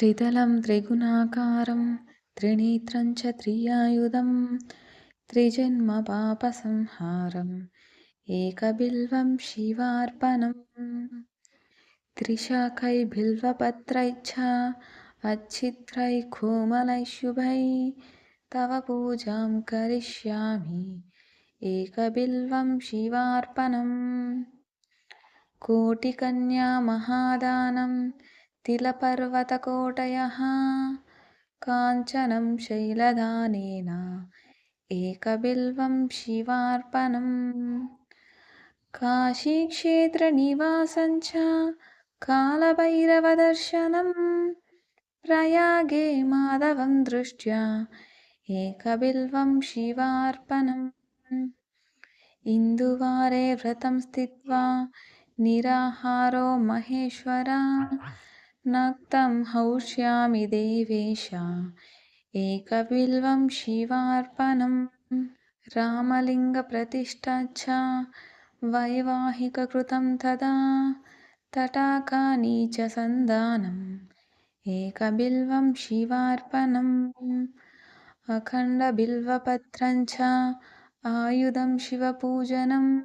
त्रिदलं त्रिगुणाकारं त्रिनेत्रं च त्रियायुधं त्रिजन्मपापसंहारम् एकबिल्वं शिवार्पणम् त्रिशाखैर्बिल्वपत्रैश्च अच्छित्रैः कोमलैः शुभैः तव पूजां करिष्यामि एकबिल्वं शिवार्पणम् कोटिकन्यामहादानं तिलपर्वतकोटयः काञ्चनं शैलदानेन एकबिल्वं शिवार्पणम्। काशीक्षेत्रनिवासं च कालभैरवदर्शनं प्रयागे माधवं दृष्ट्या एकबिल्वं शिवार्पणम्। इन्दुवारे व्रतं स्थित्वा निराहारो महेश्वरा नक्तं हौष्यामि देवेश। एकबिल्वं शिवार्पणम् रामलिङ्गप्रतिष्ठा वैवाहिककृतं तदा। तटाकानि च सन्दानम् एकबिल्वं शिवार्पणम् अखण्डबिल्वपत्रं च। आयुधं शिवपूजनं।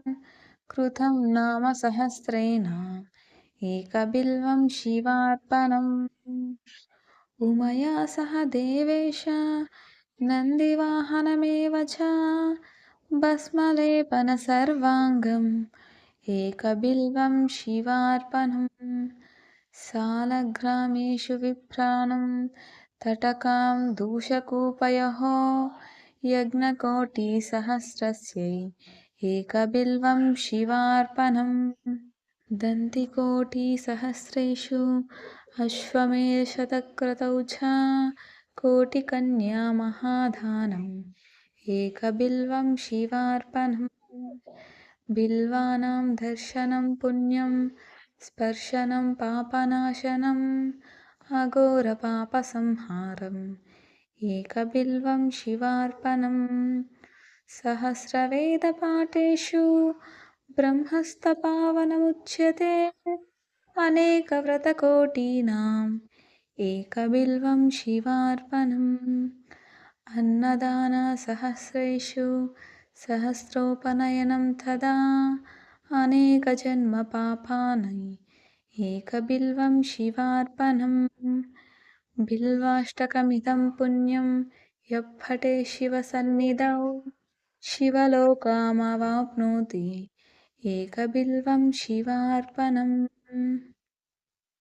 कृतं नाम सहस्रेण एकबिल्वं शिवार्पणम्। उमया सह देवेश नन्दिवाहनमेव च भस्मलेपनसर्वाङ्गम्। एकबिल्वं शिवार्पणम् सालग्रामेषु विभ्राणं तटकां दूषकूपयोः यज्ञकोटिसहस्रस्यै। एकबिल्वं शिवार्पणम् दन्तिकोटिसहस्रेषु अश्वमेधशतक्रतौ च कोटिकन्यामहादानम् एकबिल्वं शिवार्पणम् बिल्वानां दर्शनं पुण्यं स्पर्शनं पापनाशनम् अघोरपापसंहारम्। एकबिल्वं शिवार्पणम्। सहस्रवेदपाठेषु ब्रह्मस्तपावनमुच्यते अनेकव्रतकोटीनाम् एकबिल्वं शिवार्पणम् अन्नदानसहस्रेषु सहस्रोपनयनं तदा अनेकजन्मपापानि एकबिल्वं शिवार्पणम् बिल्वाष्टकमिदं पुण्यं यः पठे शिवसन्निधौ शिवलोकामवाप्नोति एकबिल्वं शिवार्पणम्